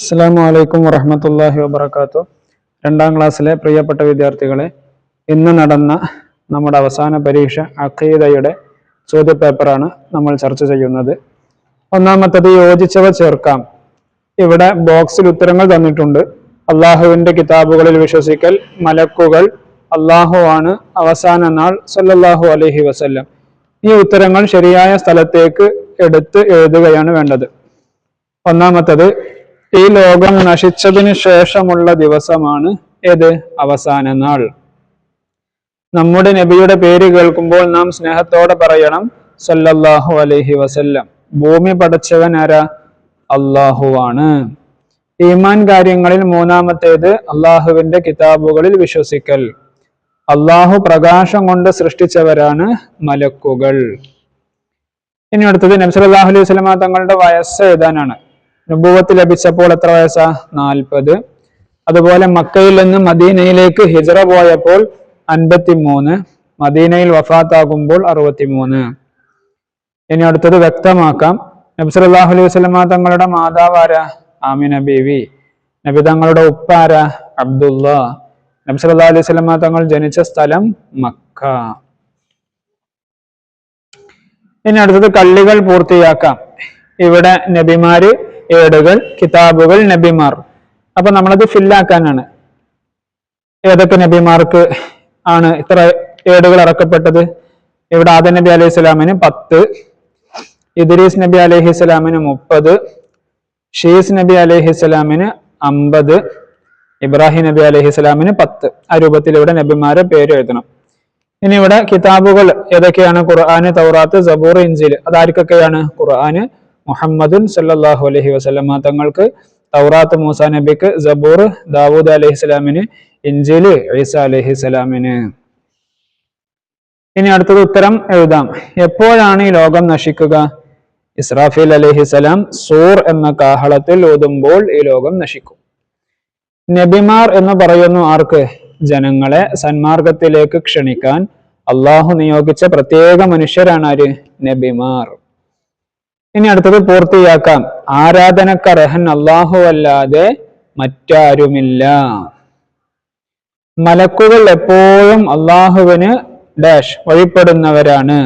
അസ്സാം വലൈക്കും വറഹമത്തല്ലാഹി വബർക്കാത്തു രണ്ടാം ക്ലാസ്സിലെ പ്രിയപ്പെട്ട വിദ്യാർത്ഥികളെ ഇന്ന് നടന്ന നമ്മുടെ അവസാന പരീക്ഷ അഖീദയുടെ ചോദ്യപേപ്പറാണ് നമ്മൾ ചർച്ച ചെയ്യുന്നത്. ഒന്നാമത്തത് യോജിച്ചവ ചേർക്കാം. ഇവിടെ ബോക്സിൽ ഉത്തരങ്ങൾ തന്നിട്ടുണ്ട്. അള്ളാഹുവിന്റെ കിതാബുകളിൽ വിശ്വസിക്കൽ മലക്കുകൾ അള്ളാഹു ആണ് അവസാന നാൾ സല്ലല്ലാഹു അലഹി വസല്ലം. ഈ ഉത്തരങ്ങൾ ശരിയായ സ്ഥലത്തേക്ക് എടുത്ത് എഴുതുകയാണ് വേണ്ടത്. ഒന്നാമത്തത് ഈ ലോകം നശിച്ചതിന് ശേഷമുള്ള ദിവസമാണ് ഏത്? അവസാന നാൾ. നമ്മുടെ നബിയുടെ പേര് കേൾക്കുമ്പോൾ നാം സ്നേഹത്തോടെ പറയണം സല്ലല്ലാഹു അലൈഹി വസല്ലം. ഭൂമി പടച്ചവൻ ആരാ? അള്ളാഹുവാണ് ഈമാൻ കാര്യങ്ങളിൽ മൂന്നാമത്തേത് അള്ളാഹുവിന്റെ കിതാബുകളിൽ വിശ്വസിക്കൽ. അള്ളാഹു പ്രകാശം കൊണ്ട് സൃഷ്ടിച്ചവരാണ് മലക്കുകൾ. ഇനി അടുത്തത് നബ്സലാഹു അലൈഹി സ്വലമ തങ്ങളുടെ വയസ്സ് എഴുതാനാണ്. നുബൂവത്ത് ലഭിച്ചപ്പോൾ എത്ര വയസ്സാ? നാൽപ്പത്. അതുപോലെ മക്കയിൽ നിന്ന് മദീനയിലേക്ക് ഹിജറ പോയപ്പോൾ അൻപത്തി മൂന്ന് മദീനയിൽ വഫാത്താകുമ്പോൾ അറുപത്തിമൂന്ന്. ഇനി അടുത്തത് വ്യക്തമാക്കാം. നബി സല്ലല്ലാഹു അലൈഹി വസല്ലമ തങ്ങളുടെ മാതാവ് ആരാ? ആമിന ബീവി. നബി തങ്ങളുടെ ഉപ്പ ആരാ? അബ്ദുല്ല നബി സല്ലല്ലാഹു അലൈഹി വസല്ലമ തങ്ങൾ ജനിച്ച സ്ഥലം മക്ക. ഇനി അടുത്തത് കള്ളികൾ പൂർത്തിയാക്കാം. ഇവിടെ നബിമാര് ഏടുകൾ കിതാബുകൾ നബിമാർ. അപ്പൊ നമ്മളത് ഫില്ലാക്കാനാണ്. ഏതൊക്കെ നബിമാർക്ക് ആണ് ഇത്ര ഏടുകൾ ഇറക്കപ്പെട്ടത് ഇവിടെ ആദ നബി അലൈഹി സ്വലാമിന് പത്ത് ഇദ്രീസ് നബി അലൈഹി സ്വലാമിന് മുപ്പത് ഷീസ് നബി അലൈഹി സ്വലാമിന് അമ്പത് ഇബ്രാഹിം നബി അലൈഹി സ്വലാമിന് പത്ത്. ആ രൂപത്തിൽ ഇവിടെ നബിമാരെ പേര് എഴുതണം. ഇനി ഇവിടെ കിതാബുകൾ ഏതൊക്കെയാണ്? ഖുർആന് തൗറാത്ത് സബൂർ ഇഞ്ചിൽ അതാർക്കൊക്കെയാണ്? ഖുർആന് മുഹമ്മദുൻ സല്ലാഹു അലഹി വസ്ലമ തങ്ങൾക്ക് തൗറാത്ത് മൂസ നബിക്ക് ജബൂർ ദാവൂദ് അലഹി സ്വലാമിന് ഇഞ്ചിൽ ഈസ അലഹി സ്വലാമിന്. ഇനി അടുത്തത് ഉത്തരം എഴുതാം. എപ്പോഴാണ് ഈ ലോകം നശിക്കുക? ഇസ്രാഫീൽ സ്വലാം സൂർ എന്ന കാഹളത്തിൽ ഓതുമ്പോൾ ഈ ലോകം നശിക്കും. നബിമാർ എന്ന് പറയുന്നു ആർക്ക്? ജനങ്ങളെ സന്മാർഗത്തിലേക്ക് ക്ഷണിക്കാൻ. അള്ളാഹു നിയോഗിച്ച പ്രത്യേക മനുഷ്യരാണ് ആര്? നബിമാർ. ഇനി അടുത്തത് പൂർത്തിയാക്കാം. ആരാധനക്കർഹൻ അള്ളാഹു അല്ലാതെ മറ്റാരുമില്ല. മലക്കുകൾ എപ്പോഴും അള്ളാഹുവിന് ഡാഷ് വഴിപ്പെടുന്നവരാണ്.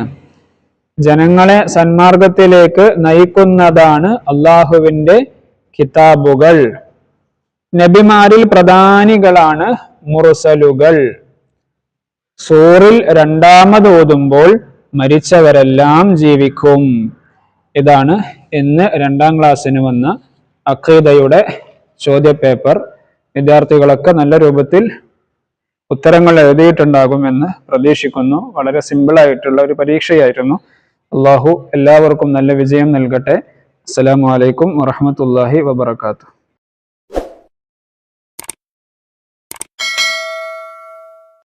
ജനങ്ങളെ സന്മാർഗത്തിലേക്ക് നയിക്കുന്നതാണ് അള്ളാഹുവിന്റെ കിതാബുകൾ. നബിമാരിൽ പ്രധാനികളാണ് മുറുസലുകൾ സൂറിൽ രണ്ടാമത് ഓതുമ്പോൾ മരിച്ചവരെല്ലാം ജീവിക്കും. ഇതാണ് ഇന്ന് രണ്ടാം ക്ലാസ്സിന് വന്ന അഖീദയുടെ ചോദ്യപേപ്പർ. വിദ്യാർത്ഥികളൊക്കെ നല്ല രൂപത്തിൽ ഉത്തരങ്ങൾ എഴുതിയിട്ടുണ്ടാകുമെന്ന് പ്രതീക്ഷിക്കുന്നു. വളരെ സിമ്പിൾ ആയിട്ടുള്ള ഒരു പരീക്ഷയായിരുന്നു. അള്ളാഹു എല്ലാവർക്കും നല്ല വിജയം നൽകട്ടെ. അസ്സലാമു അലൈക്കും വറഹമത്തല്ലാഹി വബർക്കാത്തു